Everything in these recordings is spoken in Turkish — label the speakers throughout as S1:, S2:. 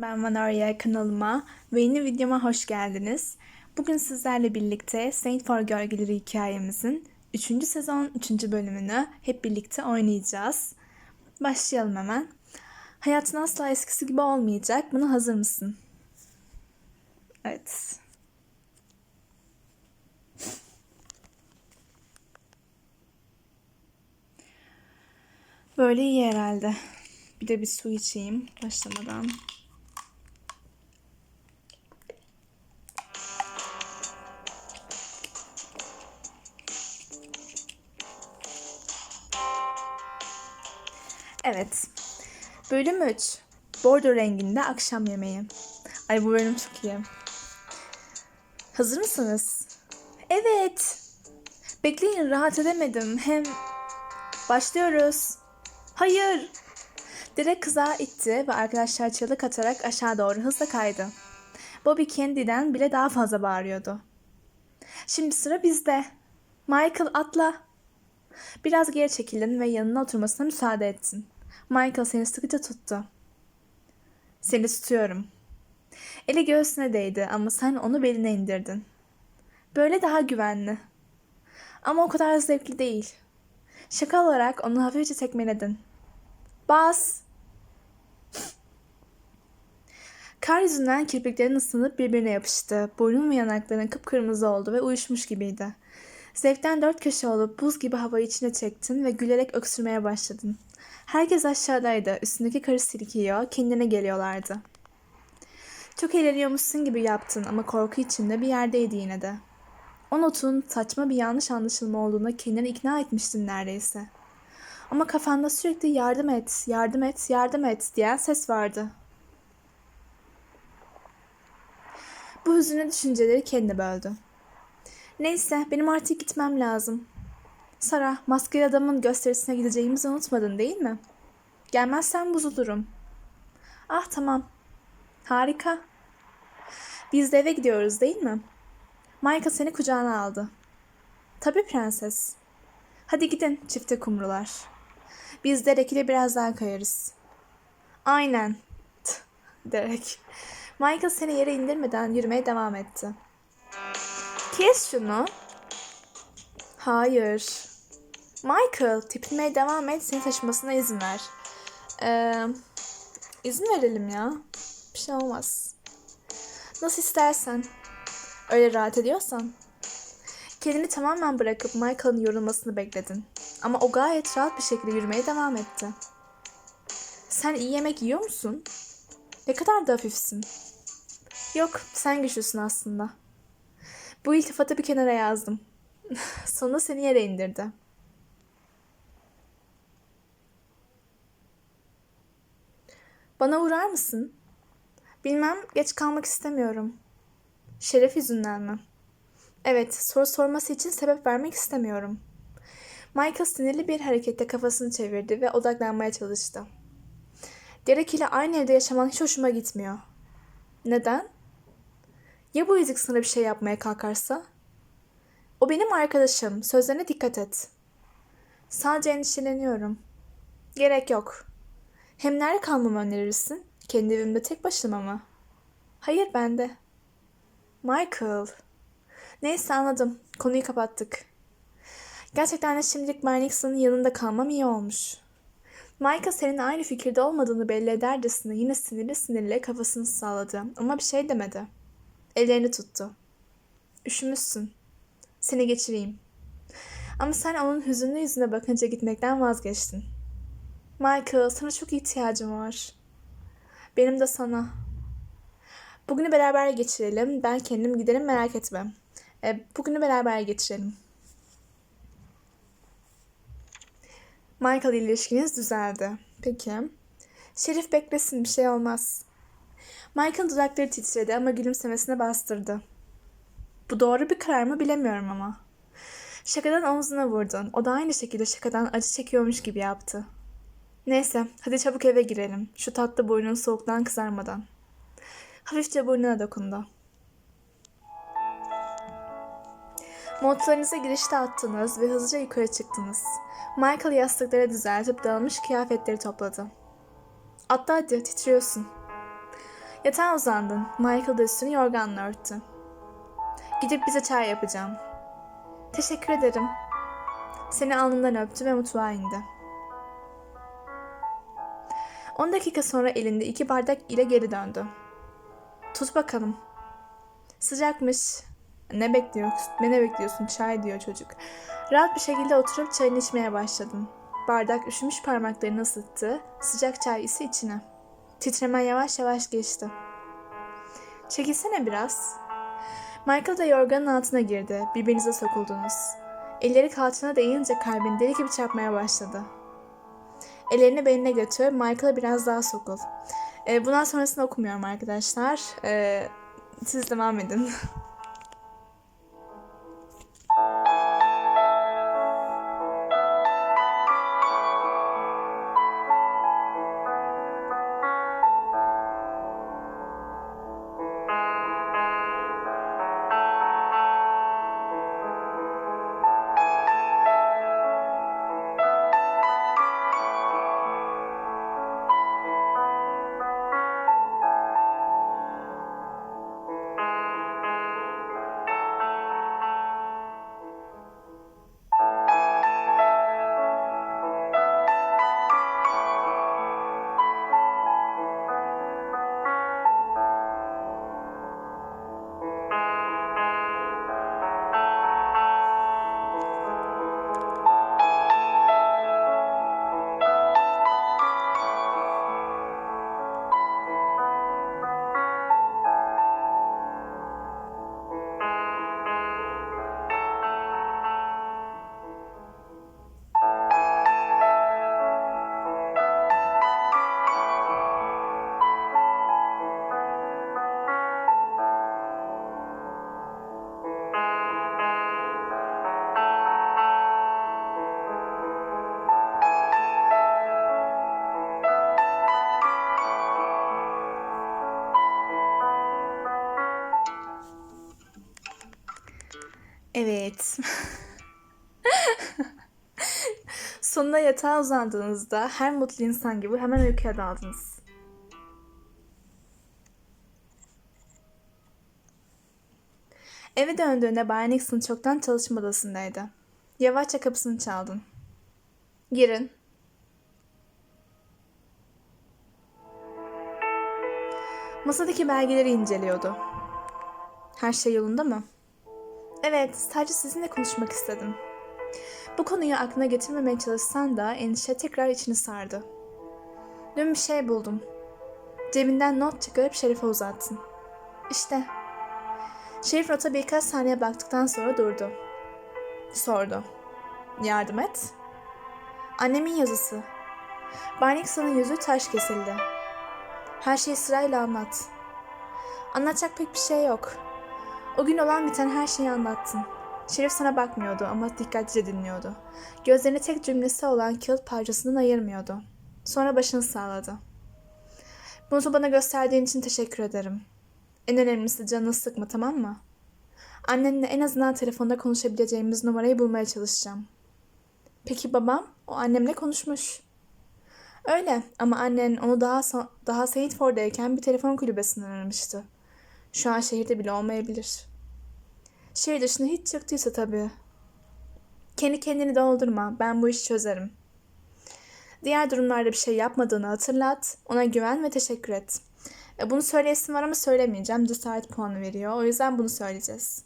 S1: Ben Vanaria kanalıma ve yeni videoma hoş geldiniz. Bugün sizlerle birlikte Saint for Gölgeleri hikayemizin 3. sezon 3. bölümünü hep birlikte oynayacağız. Başlayalım hemen. Hayatın asla eskisi gibi olmayacak. Buna hazır mısın? Evet. Böyle iyi herhalde. Bir de bir su içeyim başlamadan. Evet. Bölüm 3. Bordo renginde akşam yemeği. Ay bu bölüm çok iyi. Hazır mısınız? Evet. Bekleyin rahat edemedim. Hem başlıyoruz. Hayır. Direkt kıza itti ve arkadaşlar çığlık atarak aşağı doğru hızla kaydı. Bobby Candy'den bile daha fazla bağırıyordu. Şimdi sıra bizde. Michael atla. Biraz geri çekildin ve yanına oturmasına müsaade ettin. Michael seni sıkıca tuttu. Seni tutuyorum. Eli göğsüne değdi ama sen onu beline indirdin. Böyle daha güvenli. Ama o kadar zevkli değil. Şaka olarak onu hafifçe tekmeledin. Bas! Kar yüzünden kirpiklerin ısınıp birbirine yapıştı. Burnun ve yanakların kıpkırmızı oldu ve uyuşmuş gibiydi. Zevkten dört köşe olup buz gibi havayı içine çektin ve gülerek öksürmeye başladın. Herkes aşağıdaydı. Üstündeki karı silkiyor, kendine geliyorlardı. Çok eğleniyormuşsun gibi yaptın ama korku içinde bir yerdeydi yine de. O notun saçma bir yanlış anlaşılma olduğuna kendini ikna etmiştin neredeyse. Ama kafanda sürekli yardım et, yardım et, yardım et diyen ses vardı. Bu hüzünlü düşünceleri kendi böldü. Neyse benim artık gitmem lazım. Sara, maskeli adamın gösterisine gideceğimizi unutmadın değil mi? Gelmezsen bozulurum. Ah tamam. Harika. Biz de eve gidiyoruz değil mi? Michael seni kucağına aldı. Tabii prenses. Hadi gidin çifte kumrular. Biz Derek ile biraz daha kayarız. Aynen. Derek. Michael seni yere indirmeden yürümeye devam etti. Kes şunu. Hayır. Michael, tepinmeye devam et. Seni taşımasına izin ver. Ee, izin verelim ya. Bir şey olmaz. Nasıl istersen. Öyle rahat ediyorsan. Kendini tamamen bırakıp Michael'ın yorulmasını bekledin. Ama o gayet rahat bir şekilde yürümeye devam etti. Sen iyi yemek yiyor musun? Ne kadar da hafifsin. Yok, sen güçlüsün aslında. Bu iltifatı bir kenara yazdım. Sonra seni yere indirdi. Bana uğrar mısın? Bilmem, geç kalmak istemiyorum. Şeref yüzünden mi? Evet, soru sorması için sebep vermek istemiyorum. Michael sinirli bir harekette kafasını çevirdi ve odaklanmaya çalıştı. Derek ile aynı evde yaşaman hiç hoşuma gitmiyor. Neden? Ya bu ezik sana bir şey yapmaya kalkarsa? O benim arkadaşım. Sözlerine dikkat et. Sadece endişeleniyorum. Gerek yok. Hem nerede kalmamı önerirsin? Kendi evimde tek başıma mı? Hayır bende. Michael. Neyse anladım. Konuyu kapattık. Gerçekten de şimdilik Mike yanında kalmam iyi olmuş. Michael senin aynı fikirde olmadığını belli edercesine yine sinirli sinirli kafasını salladı ama bir şey demedi. Ellerini tuttu. Üşümüşsün. Seni geçireyim. Ama sen onun hüzünlü yüzüne bakınca gitmekten vazgeçtin. Michael, sana çok ihtiyacım var. Benim de sana. Bugünü beraber geçirelim. Ben kendim giderim merak etme. E, bugünü beraber geçirelim. Michael ile ilişkiniz düzeldi. Peki. Şerif beklesin bir şey olmaz. Michael dudakları titredi ama gülümsemesine bastırdı. Bu doğru bir karar mı bilemiyorum ama. Şakadan omzuna vurdun. O da aynı şekilde şakadan acı çekiyormuş gibi yaptı. Neyse, hadi çabuk eve girelim. Şu tatlı burnun soğuktan kızarmadan. Hafifçe burnuna dokundu. Montlarınıza girişte attınız ve hızlıca yukarı çıktınız. Michael yastıkları düzeltip dağılmış kıyafetleri topladı. Atla hadi, titriyorsun. Yatağa uzandın. Michael da üstünü yorganla örttü. Gidip bize çay yapacağım. Teşekkür ederim. Seni alnından öptü ve mutfağa indi. 10 dakika sonra elinde iki bardak ile geri döndü. Tut bakalım. Sıcakmış. Ne bekliyorsun? Ne bekliyorsun? Çay diyor çocuk. Rahat bir şekilde oturup çayını içmeye başladım. Bardak üşümüş parmaklarını ısıttı. Sıcak çay ise içine. Titremen yavaş yavaş geçti. Çekilsene biraz. Michael da yorganın altına girdi. Birbirinize sokuldunuz. Elleri kalçana değince kalbin deli gibi çarpmaya başladı. Ellerini beline götür. Michael'a biraz daha sokul. Ee, bundan sonrasını okumuyorum arkadaşlar. Ee, siz devam edin. Evet. Sonunda yatağa uzandığınızda her mutlu insan gibi hemen uykuya daldınız. Eve döndüğünde Bay Nixon çoktan çalışma odasındaydı. Yavaşça kapısını çaldın. Girin. Masadaki belgeleri inceliyordu. Her şey yolunda mı? Evet, sadece sizinle konuşmak istedim. Bu konuyu aklına getirmemeye çalışsan da endişe tekrar içini sardı. Dün bir şey buldum. Cebinden not çıkarıp Şerif'e uzattın. İşte. Şerif nota birkaç saniye baktıktan sonra durdu. Sordu. Yardım et. Annemin yazısı. Barnixon'un yüzü taş kesildi. Her şeyi sırayla anlat. Anlatacak pek bir şey yok. O gün olan biten her şeyi anlattın. Şerif sana bakmıyordu ama dikkatlice dinliyordu. Gözlerini tek cümlesi olan kağıt parçasından ayırmıyordu. Sonra başını sağladı. Bunu bana gösterdiğin için teşekkür ederim. En önemlisi canını sıkma tamam mı? Annenle en azından telefonda konuşabileceğimiz numarayı bulmaya çalışacağım. Peki babam? O annemle konuşmuş. Öyle ama annen onu daha daha Saint Ford'dayken bir telefon kulübesinden aramıştı. Şu an şehirde bile olmayabilir. Şehir dışına hiç çıktıysa tabii. Kendi kendini doldurma. Ben bu işi çözerim. Diğer durumlarda bir şey yapmadığını hatırlat. Ona güven ve teşekkür et. E, bunu söyleyesim var ama söylemeyeceğim. Cesaret puanı veriyor. O yüzden bunu söyleyeceğiz.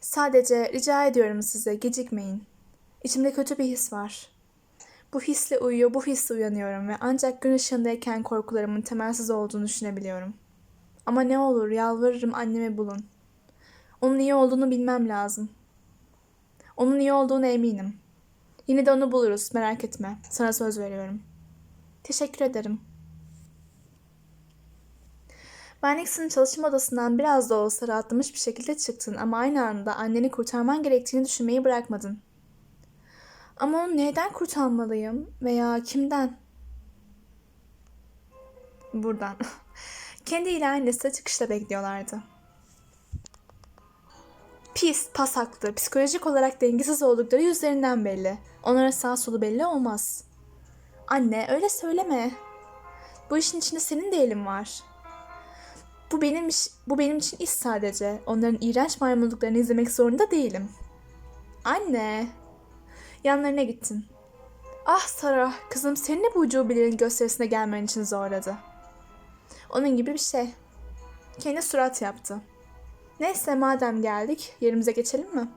S1: Sadece rica ediyorum size gecikmeyin. İçimde kötü bir his var. Bu hisle uyuyor, bu hisle uyanıyorum ve ancak gün ışığındayken korkularımın temelsiz olduğunu düşünebiliyorum. Ama ne olur yalvarırım annemi bulun. Onun iyi olduğunu bilmem lazım. Onun iyi olduğunu eminim. Yine de onu buluruz merak etme. Sana söz veriyorum. Teşekkür ederim. Ben çalışma odasından biraz da olsa rahatlamış bir şekilde çıktın ama aynı anda anneni kurtarman gerektiğini düşünmeyi bırakmadın. Ama onu neyden kurtarmalıyım veya kimden? Buradan. Kendi ile annesi çıkışta bekliyorlardı. Pis, pasaklı, psikolojik olarak dengesiz oldukları yüzlerinden belli. Onlara sağ solu belli olmaz. Anne öyle söyleme. Bu işin içinde senin de elin var. Bu benim iş, bu benim için iş sadece. Onların iğrenç maymunluklarını izlemek zorunda değilim. Anne. Yanlarına gittin. Ah Sara, kızım seni bu ucubelerin gösterisine gelmen için zorladı. Onun gibi bir şey. Kendi surat yaptı. Neyse madem geldik, yerimize geçelim mi?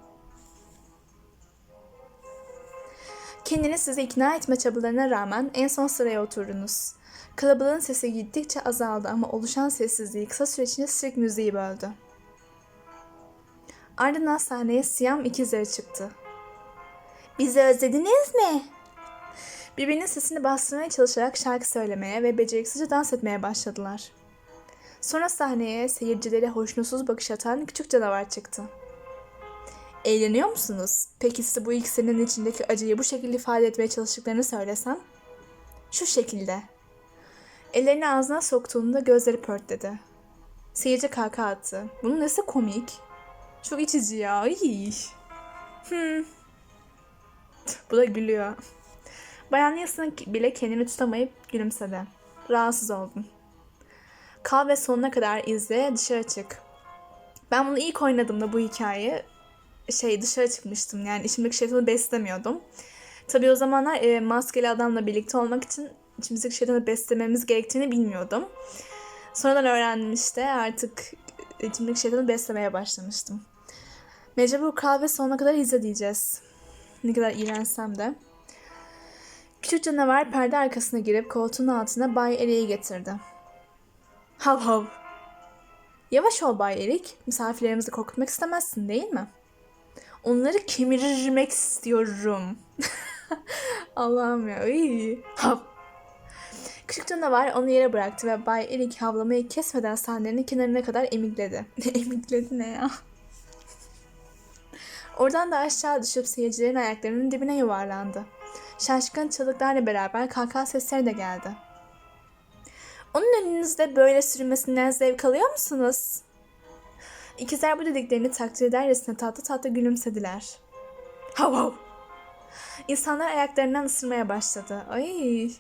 S1: Kendini size ikna etme çabalarına rağmen en son sıraya oturdunuz. Kalabalığın sesi gittikçe azaldı ama oluşan sessizliği kısa süre içinde sirk müziği böldü. Ardından sahneye Siyam ikizleri çıktı. Bizi özlediniz mi? Birbirinin sesini bastırmaya çalışarak şarkı söylemeye ve beceriksizce dans etmeye başladılar. Sonra sahneye seyircilere hoşnutsuz bakış atan küçük canavar çıktı. Eğleniyor musunuz? Peki size bu ikisinin içindeki acıyı bu şekilde ifade etmeye çalıştıklarını söylesem? Şu şekilde. Ellerini ağzına soktuğunda gözleri pörtledi. Seyirci kahkaha attı. Bunun nesi komik? Çok içici ya. Ay. Hmm. Bu da gülüyor. Bayan Nielsen bile kendini tutamayıp gülümsedi. Rahatsız oldum. Kal ve sonuna kadar izle, dışarı çık. Ben bunu ilk oynadığımda bu hikayeyi şey dışarı çıkmıştım. Yani içimdeki şeytanı beslemiyordum. Tabii o zamanlar e, maskeli adamla birlikte olmak için içimizdeki şeytanı beslememiz gerektiğini bilmiyordum. Sonradan öğrendim işte artık içimdeki şeytanı beslemeye başlamıştım. Mecbur kal ve sonuna kadar izle diyeceğiz. Ne kadar iğrensem de. Küçük canavar perde arkasına girip koltuğun altına Bay Erik'i getirdi. Hav hav. Yavaş ol Bay Erik. Misafirlerimizi korkutmak istemezsin değil mi? Onları kemirmek istiyorum. Allah'ım ya. Iy. Hav. Küçük canavar onu yere bıraktı ve Bay Erik havlamayı kesmeden sahnenin kenarına kadar emikledi. emikledi ne ya? Oradan da aşağı düşüp seyircilerin ayaklarının dibine yuvarlandı. Şaşkın çığlıklarla beraber kahkaha sesleri de geldi. Onun önünüzde böyle sürünmesinden zevk alıyor musunuz? İkizler bu dediklerini takdir edercesine tatlı tatlı gülümsediler. Hav. İnsanlar ayaklarından ısırmaya başladı. Ay.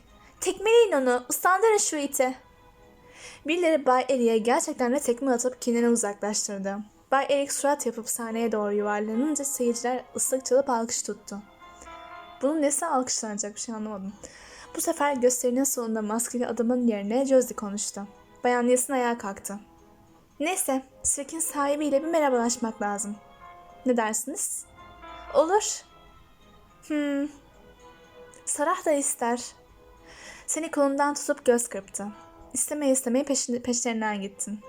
S1: Tekmeleyin onu. Islandırın şu iti. Birileri Bay Erik'e gerçekten de tekme atıp kendini uzaklaştırdı. Bay Erik surat yapıp sahneye doğru yuvarlanınca seyirciler ıslık çalıp alkış tuttu. Bunun nesi alkışlanacak bir şey anlamadım. Bu sefer gösterinin sonunda maskeli adamın yerine Josie konuştu. Bayan Nielsen ayağa kalktı. Neyse, sirkin sahibiyle bir merhabalaşmak lazım. Ne dersiniz? Olur. Hmm. Sarah da ister. Seni kolundan tutup göz kırptı. İstemeye istemeye peşin, peşlerinden gittin.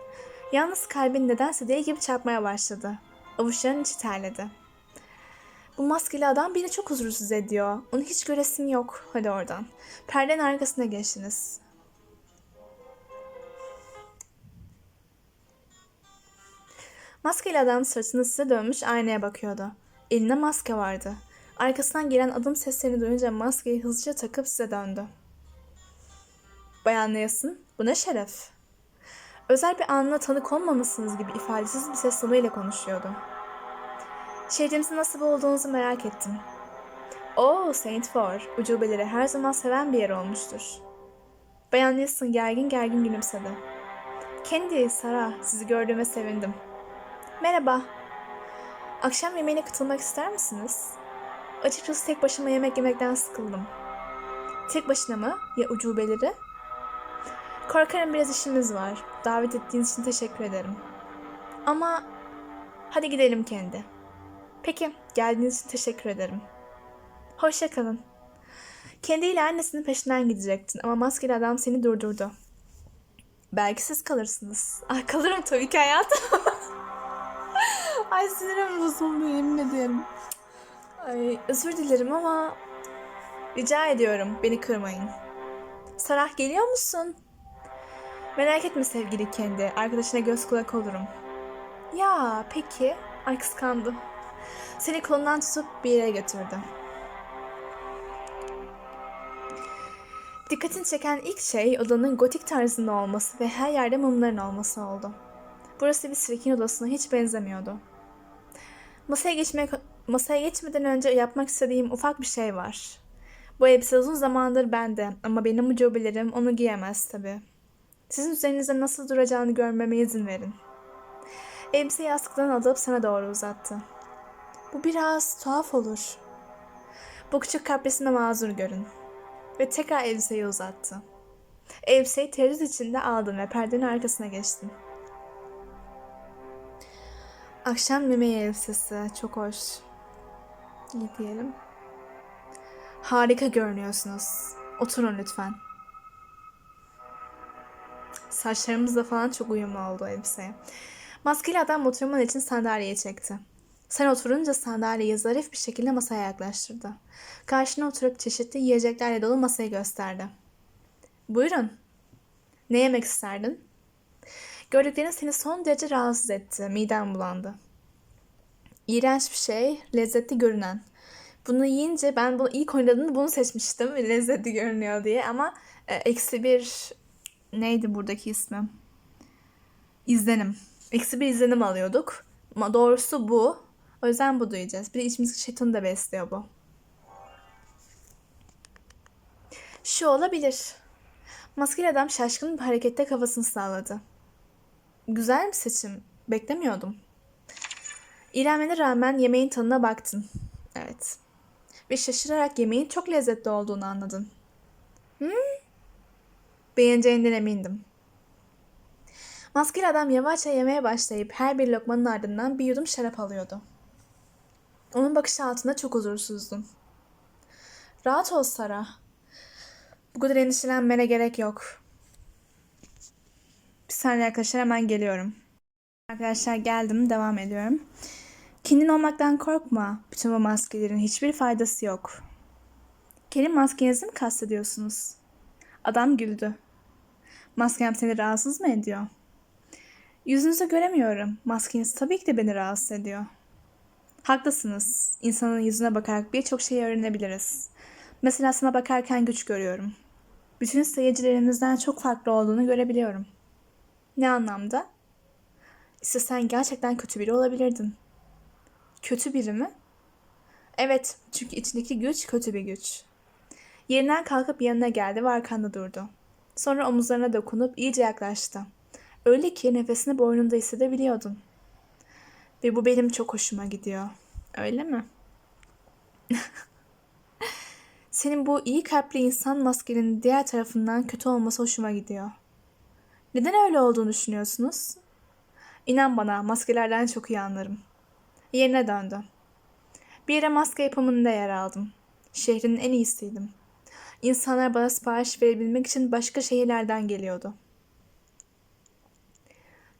S1: Yalnız kalbin nedense deli gibi çarpmaya başladı. Avuçların içi terledi. Bu maskeli adam beni çok huzursuz ediyor. Onu hiç göresim yok. Hadi oradan. Perdenin arkasına geçtiniz. Maskeli adam sırtını size dönmüş aynaya bakıyordu. Elinde maske vardı. Arkasından gelen adım seslerini duyunca maskeyi hızlıca takıp size döndü. Bayan Nielsen, bu ne şeref. Özel bir anına tanık olmamışsınız gibi ifadesiz bir ses tonuyla konuşuyordu. Şehrimizin nasıl olduğunuzu merak ettim. Oo, Saint Four, ucubeleri her zaman seven bir yer olmuştur. Bayan Nielsen gergin gergin gülümsedi. Kendi, Sara, sizi gördüğüme sevindim. Merhaba. Akşam yemeğine katılmak ister misiniz? Açıkçası tek başıma yemek yemekten sıkıldım. Tek başına mı? Ya ucubeleri? Korkarım biraz işimiz var. Davet ettiğiniz için teşekkür ederim. Ama hadi gidelim kendi. Peki, geldiğiniz için teşekkür ederim. Hoşça kalın. Kendi ile annesinin peşinden gidecektin ama maskeli adam seni durdurdu. Belki siz kalırsınız. Ay kalırım tabii ki hayatım. Ay sinirim bozuldu yemin ederim. Ay özür dilerim ama rica ediyorum beni kırmayın. Sarah geliyor musun? Merak etme sevgili kendi. Arkadaşına göz kulak olurum. Ya peki. Ay kıskandı. Seni kolundan tutup bir yere götürdü. Dikkatini çeken ilk şey odanın gotik tarzında olması ve her yerde mumların olması oldu. Burası bir sirkin odasına hiç benzemiyordu. Masaya geçmek masaya geçmeden önce yapmak istediğim ufak bir şey var. Bu elbise uzun zamandır bende ama benim ucubilerim onu giyemez tabii. Sizin üzerinizde nasıl duracağını görmeme izin verin. Elbiseyi askıdan alıp sana doğru uzattı. Bu biraz tuhaf olur. Bu küçük kaprisine mazur görün. Ve tekrar elbiseyi uzattı. Elbiseyi tereddüt içinde aldın ve perdenin arkasına geçtin. Akşam yemeği elbisesi. Çok hoş. İyi diyelim. Harika görünüyorsunuz. Oturun lütfen. Saçlarımızla falan çok uyumlu oldu elbiseye. Maskeli adam oturman için sandalyeyi çekti. Sen oturunca sandalyeyi zarif bir şekilde masaya yaklaştırdı. Karşına oturup çeşitli yiyeceklerle dolu masayı gösterdi. Buyurun. Ne yemek isterdin? Gördüklerin seni son derece rahatsız etti. Miden bulandı. İğrenç bir şey, lezzetli görünen. Bunu yiyince ben bunu ilk oynadığımda bunu seçmiştim. Lezzetli görünüyor diye ama e, eksi bir neydi buradaki ismi? İzlenim. Eksi bir izlenim alıyorduk. Ama doğrusu bu. O yüzden bu duyacağız. Bir de içimizdeki şeytanı da besliyor bu. Şu olabilir. Maskeli adam şaşkın bir harekette kafasını sağladı. Güzel bir seçim. Beklemiyordum. İğrenmene rağmen yemeğin tadına baktın. Evet. Ve şaşırarak yemeğin çok lezzetli olduğunu anladın. Hmm? Beğeneceğinden emindim. Maskeli adam yavaşça yemeye başlayıp her bir lokmanın ardından bir yudum şarap alıyordu. Onun bakışı altında çok huzursuzdun. Rahat ol Sara. Bu kadar endişelenmene gerek yok. Bir saniye arkadaşlar hemen geliyorum. Arkadaşlar geldim devam ediyorum. Kendin olmaktan korkma. Bütün bu maskelerin hiçbir faydası yok. Kendi maskenizi mi kastediyorsunuz? Adam güldü. Maskem seni rahatsız mı ediyor? Yüzünüzü göremiyorum. Maskeniz tabii ki de beni rahatsız ediyor. Haklısınız. İnsanın yüzüne bakarak birçok şey öğrenebiliriz. Mesela sana bakarken güç görüyorum. Bütün seyircilerimizden çok farklı olduğunu görebiliyorum. Ne anlamda? İstesen gerçekten kötü biri olabilirdin. Kötü biri mi? Evet, çünkü içindeki güç kötü bir güç. Yerinden kalkıp yanına geldi ve arkanda durdu. Sonra omuzlarına dokunup iyice yaklaştı. Öyle ki nefesini boynunda hissedebiliyordun. Ve bu benim çok hoşuma gidiyor. Öyle mi? Senin bu iyi kalpli insan maskenin diğer tarafından kötü olması hoşuma gidiyor. Neden öyle olduğunu düşünüyorsunuz? İnan bana maskelerden çok iyi anlarım. Yerine döndü. Bir yere maske yapımında yer aldım. Şehrin en iyisiydim. İnsanlar bana sipariş verebilmek için başka şehirlerden geliyordu.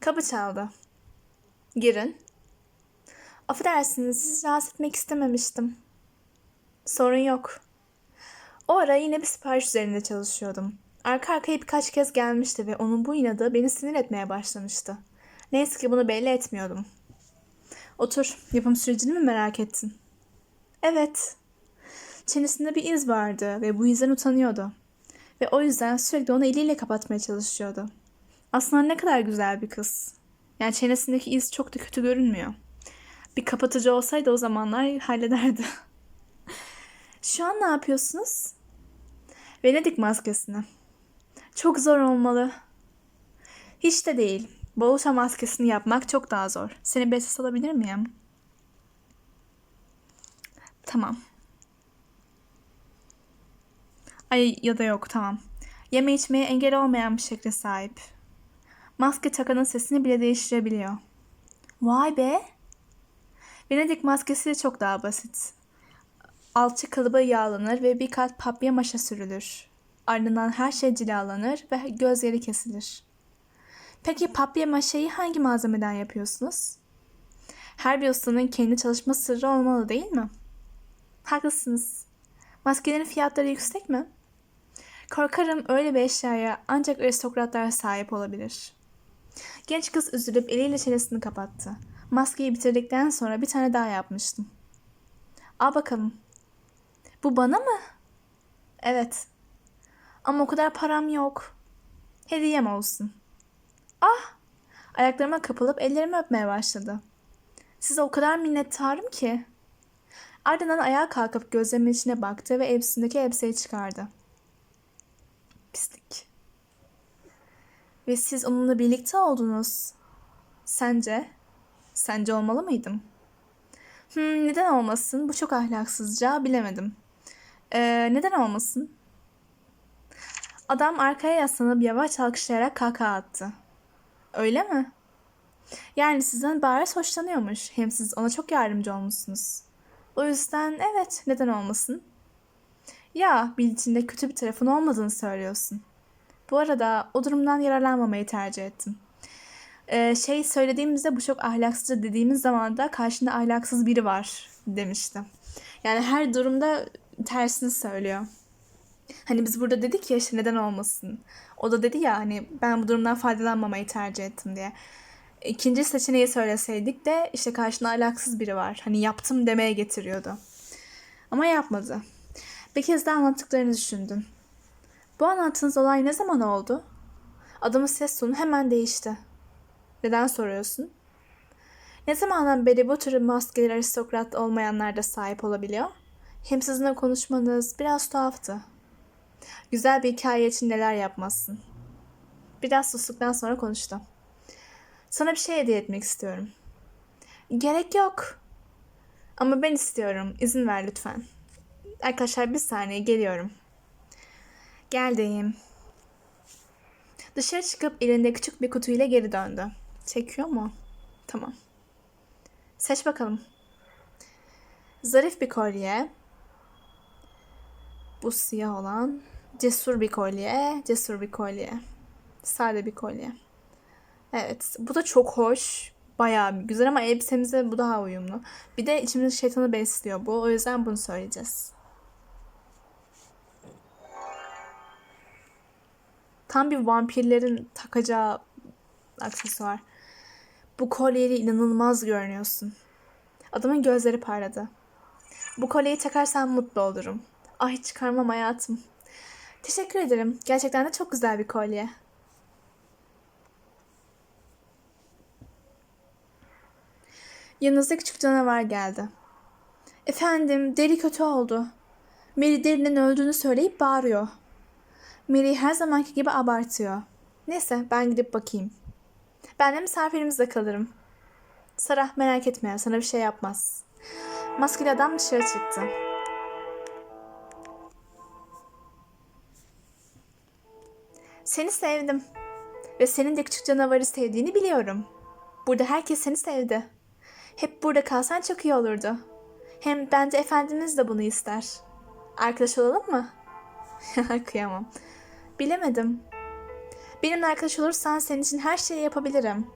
S1: Kapı çaldı. Girin. Affedersiniz, sizi rahatsız etmek istememiştim. Sorun yok. O ara yine bir sipariş üzerinde çalışıyordum. Arka arkaya birkaç kez gelmişti ve onun bu inadı beni sinir etmeye başlamıştı. Neyse ki bunu belli etmiyordum. Otur, yapım sürecini mi merak ettin? Evet. Çenesinde bir iz vardı ve bu izden utanıyordu. Ve o yüzden sürekli onu eliyle kapatmaya çalışıyordu. Aslında ne kadar güzel bir kız. Yani çenesindeki iz çok da kötü görünmüyor. Bir kapatıcı olsaydı o zamanlar hallederdi. Şu an ne yapıyorsunuz? Venedik maskesini. Çok zor olmalı. Hiç de değil. Boğuşa maskesini yapmak çok daha zor. Seni bir ses alabilir miyim? Tamam. Ay ya da yok tamam. Yeme içmeye engel olmayan bir şekle sahip. Maske takanın sesini bile değiştirebiliyor. Vay be. Venedik maskesi de çok daha basit. Alçı kalıbı yağlanır ve bir kat papya maşa sürülür. Ardından her şey cilalanır ve gözleri kesilir. Peki papya maşayı hangi malzemeden yapıyorsunuz? Her bir ustanın kendi çalışma sırrı olmalı değil mi? Haklısınız. Maskelerin fiyatları yüksek mi? Korkarım öyle bir eşyaya ancak aristokratlar sahip olabilir. Genç kız üzülüp eliyle çenesini kapattı. Maskeyi bitirdikten sonra bir tane daha yapmıştım. Al bakalım. Bu bana mı? Evet. Ama o kadar param yok. Hediyem olsun. Ah! Ayaklarıma kapılıp ellerimi öpmeye başladı. Size o kadar minnettarım ki. Ardından ayağa kalkıp gözlerimin içine baktı ve elbisindeki elbiseyi çıkardı. Pislik. Ve siz onunla birlikte oldunuz. Sence? Sence olmalı mıydım? Hmm, neden olmasın? Bu çok ahlaksızca. Bilemedim. Ee, neden olmasın? Adam arkaya yaslanıp yavaş alkışlayarak kahkaha attı. Öyle mi? Yani sizden bariz hoşlanıyormuş. Hem siz ona çok yardımcı olmuşsunuz. O yüzden evet neden olmasın? Ya bildiğinde kötü bir tarafın olmadığını söylüyorsun. Bu arada o durumdan yararlanmamayı tercih ettim. Ee, şey söylediğimizde bu çok ahlaksızca dediğimiz zaman da karşında ahlaksız biri var demişti. Yani her durumda tersini söylüyor. Hani biz burada dedik ya işte neden olmasın. O da dedi ya hani ben bu durumdan faydalanmamayı tercih ettim diye. İkinci seçeneği söyleseydik de işte karşında ahlaksız biri var. Hani yaptım demeye getiriyordu. Ama yapmadı. Bir kez daha anlattıklarını düşündüm. Bu anlattığınız olay ne zaman oldu? Adamın ses tonu hemen değişti. Neden soruyorsun? Ne zamandan beri bu tür maskeli aristokrat olmayanlar da sahip olabiliyor? Hem sizinle konuşmanız biraz tuhaftı. Güzel bir hikaye için neler yapmazsın. Biraz sustuktan sonra konuştu. Sana bir şey hediye etmek istiyorum. Gerek yok. Ama ben istiyorum. İzin ver lütfen. Arkadaşlar bir saniye geliyorum. Geldim. Dışarı çıkıp elinde küçük bir kutuyla geri döndü. Çekiyor mu? Tamam. Seç bakalım. Zarif bir kolye. Bu siyah olan. Cesur bir kolye. Cesur bir kolye. Sade bir kolye. Evet. Bu da çok hoş. Bayağı güzel ama elbisemize bu daha uyumlu. Bir de içimiz şeytanı besliyor bu. O yüzden bunu söyleyeceğiz. Tam bir vampirlerin takacağı aksesuar. Bu kolyeyle inanılmaz görünüyorsun. Adamın gözleri parladı. Bu kolyeyi takarsan mutlu olurum. Ay çıkarmam hayatım. Teşekkür ederim. Gerçekten de çok güzel bir kolye. Yanınızda küçük canavar geldi. Efendim, deri kötü oldu. Mary derinin öldüğünü söyleyip bağırıyor. Mary her zamanki gibi abartıyor. Neyse, ben gidip bakayım. Ben de misafirimizle kalırım. Sarah merak etme, sana bir şey yapmaz. Maskeli adam dışarı çıktı. Seni sevdim. Ve senin de küçük canavarı sevdiğini biliyorum. Burada herkes seni sevdi. Hep burada kalsan çok iyi olurdu. Hem bence Efendimiz de bunu ister. Arkadaş olalım mı? Kıyamam. Bilemedim. Benimle arkadaş olursan senin için her şeyi yapabilirim.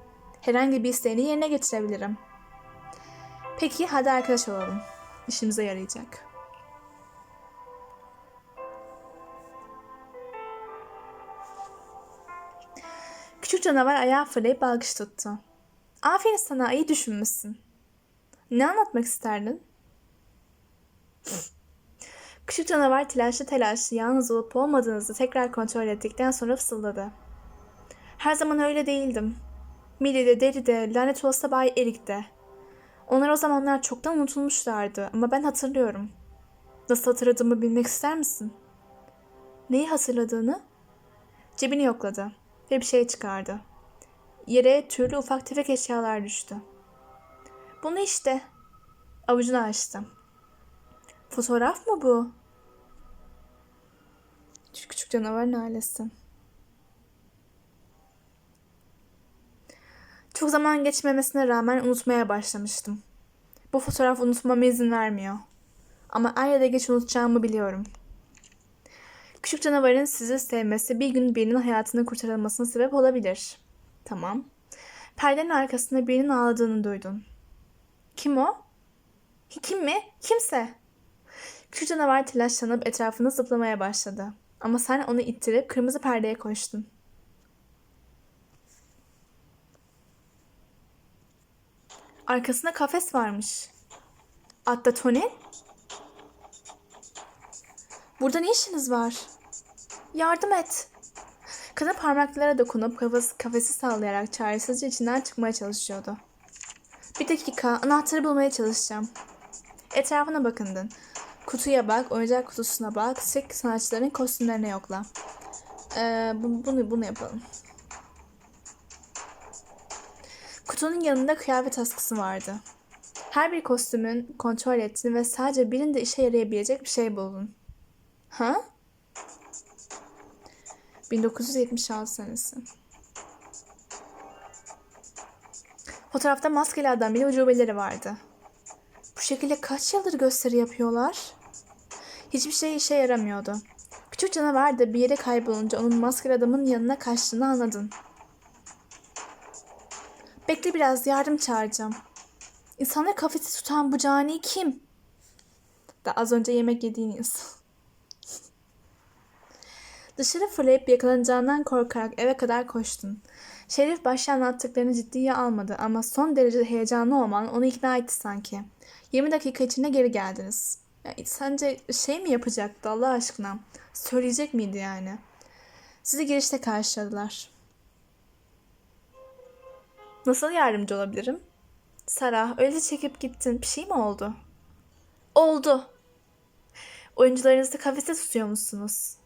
S1: Herhangi bir isteğini yerine getirebilirim. Peki hadi arkadaş olalım. İşimize yarayacak. Küçük canavar ayağa fırlayıp alkış tuttu. Aferin sana iyi düşünmüşsün. Ne anlatmak isterdin? Küçük canavar telaşlı telaşlı yalnız olup olmadığınızı tekrar kontrol ettikten sonra fısıldadı. Her zaman öyle değildim. Millie de Derry de lanet olsa Bay Erik de. Onlar o zamanlar çoktan unutulmuşlardı ama ben hatırlıyorum. Nasıl hatırladığımı bilmek ister misin? Neyi hatırladığını? Cebini yokladı ve bir şey çıkardı. Yere türlü ufak tefek eşyalar düştü. Bunu işte. Avucunu açtı. Fotoğraf mı bu? Şu küçük canavarın ailesi. Çok zaman geçmemesine rağmen unutmaya başlamıştım. Bu fotoğraf unutmama izin vermiyor. Ama er ya da geç unutacağımı biliyorum. Küçük canavarın sizi sevmesi bir gün birinin hayatını kurtarılmasına sebep olabilir. Tamam. Perdenin arkasında birinin ağladığını duydun. Kim o? Kim mi? Kimse. Küçük canavar telaşlanıp etrafında zıplamaya başladı. Ama sen onu ittirip kırmızı perdeye koştun. Arkasında kafes varmış. Atta Tony? Burada ne işiniz var? Yardım et. Kadın parmaklara dokunup kafası, kafesi sallayarak çaresizce içinden çıkmaya çalışıyordu. Bir dakika, anahtarı bulmaya çalışacağım. Etrafına bakındın. Kutuya bak, oyuncak kutusuna bak, sirk sanatçıların kostümlerine yokla. Ee, bu- bunu, bunu yapalım. Kutunun yanında kıyafet askısı vardı. Her bir kostümün kontrol ettin ve sadece birinde işe yarayabilecek bir şey buldun. Ha? 1976 senesi. Fotoğrafta maskeli adam bile ucubeleri vardı. Bu şekilde kaç yıldır gösteri yapıyorlar? Hiçbir şey işe yaramıyordu. Küçük canavar da bir yere kaybolunca onun maskeli adamın yanına kaçtığını anladın. Bekle biraz yardım çağıracağım. İnsanları kafesi tutan bu cani kim? Da az önce yemek yediğin insan. Dışarı fırlayıp yakalanacağından korkarak eve kadar koştun. Şerif başta anlattıklarını ciddiye almadı ama son derece heyecanlı olman onu ikna etti sanki. 20 dakika içinde geri geldiniz. Ya, sence şey mi yapacaktı Allah aşkına? Söyleyecek miydi yani? Sizi girişte karşıladılar. Nasıl yardımcı olabilirim? Sara, öylece çekip gittin. Bir şey mi oldu? Oldu. Oyuncularınızı kafeste tutuyor musunuz?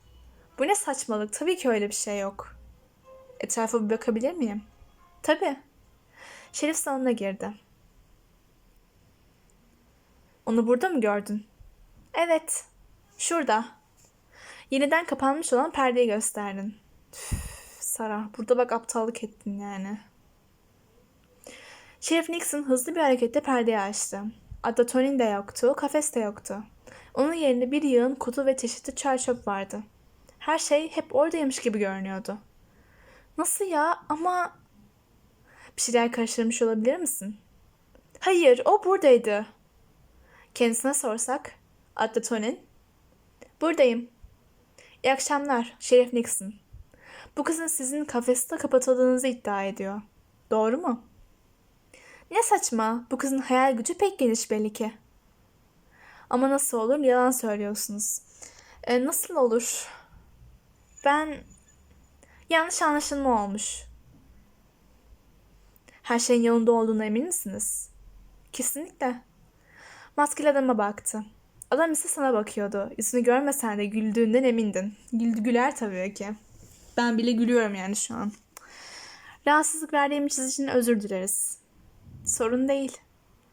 S1: Bu ne saçmalık? Tabii ki öyle bir şey yok. Etrafa bir bakabilir miyim? Tabii. Şerif salonuna girdi. Onu burada mı gördün? Evet. Şurada. Yeniden kapanmış olan perdeyi gösterdin. Üf, Sara, burada bak aptallık ettin yani. Şerif Nixon hızlı bir hareketle perdeyi açtı. Adda Tony'nin de yoktu, kafes de yoktu. Onun yerine bir yığın kutu ve çeşitli çer çöp vardı. Her şey hep oradaymış gibi görünüyordu. Nasıl ya? Ama... Bir şeyler karıştırmış olabilir misin? Hayır, o buradaydı. Kendisine sorsak. Adda Tony'nin. Buradayım. İyi akşamlar, Şerif Nixon. Bu kızın sizin kafeste kapatıldığınızı iddia ediyor. Doğru mu? Ne saçma. Bu kızın hayal gücü pek geniş belli ki. Ama nasıl olur? Yalan söylüyorsunuz. E, nasıl olur? Ben... Yanlış anlaşılma olmuş. Her şeyin yolunda olduğuna emin misiniz? Kesinlikle. Maskeli adama baktı. Adam ise sana bakıyordu. Yüzünü görmesen de güldüğünden emindin. Güldü güler tabii ki. Ben bile gülüyorum yani şu an. Rahatsızlık verdiğim için özür dileriz. Sorun değil.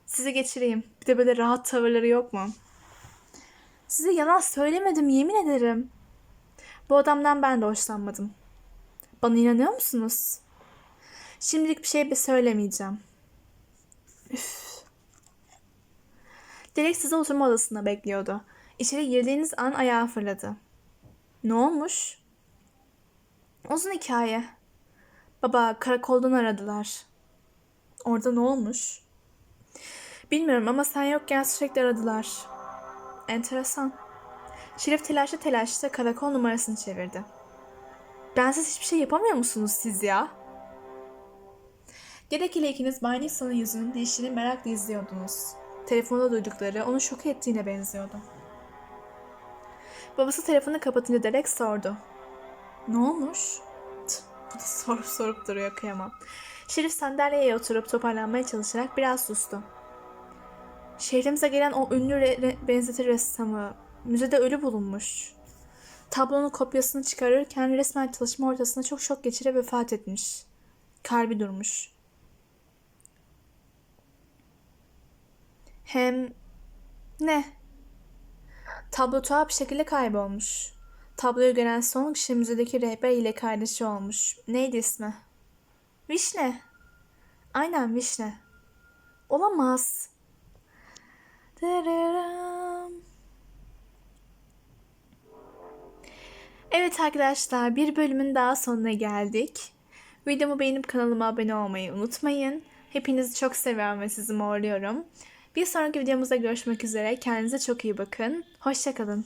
S1: Sizi geçireyim. Bir de böyle rahat tavırları yok mu? Size yalan söylemedim yemin ederim. Bu adamdan ben de hoşlanmadım. Bana inanıyor musunuz? Şimdilik bir şey bir söylemeyeceğim. Üf. Direkt sizi oturma odasında bekliyordu. İçeri girdiğiniz an ayağa fırladı. Ne olmuş? Uzun hikaye. Baba karakoldan aradılar. Orada ne olmuş? Bilmiyorum ama sen yokken sürekli aradılar. Enteresan. Şerif telaşlı telaşla karakol numarasını çevirdi. Bensiz hiçbir şey yapamıyor musunuz siz ya? Gerek ile ikiniz Bay Nixon'ın yüzünün değiştiğini merakla izliyordunuz. Telefonda duydukları onu şok ettiğine benziyordu. Babası telefonu kapatınca Derek sordu. Ne olmuş? Da sorup duruyor kıyamam. Şerif sandalyeye oturup toparlanmaya çalışarak biraz sustu. Şehrimize gelen o ünlü re- benzetir ressamı müzede ölü bulunmuş. Tablonun kopyasını çıkarırken resmen çalışma ortasında çok şok geçire vefat etmiş. Kalbi durmuş. Hem ne? Tablo tuhaf bir şekilde kaybolmuş. Tabloyu gören son kişi müzedeki rehber ile kardeşi olmuş. Neydi ismi? Vişne. Aynen Vişne. Olamaz. Dırırım. Evet arkadaşlar bir bölümün daha sonuna geldik. Videomu beğenip kanalıma abone olmayı unutmayın. Hepinizi çok seviyorum ve sizi morluyorum. Bir sonraki videomuzda görüşmek üzere. Kendinize çok iyi bakın. Hoşçakalın.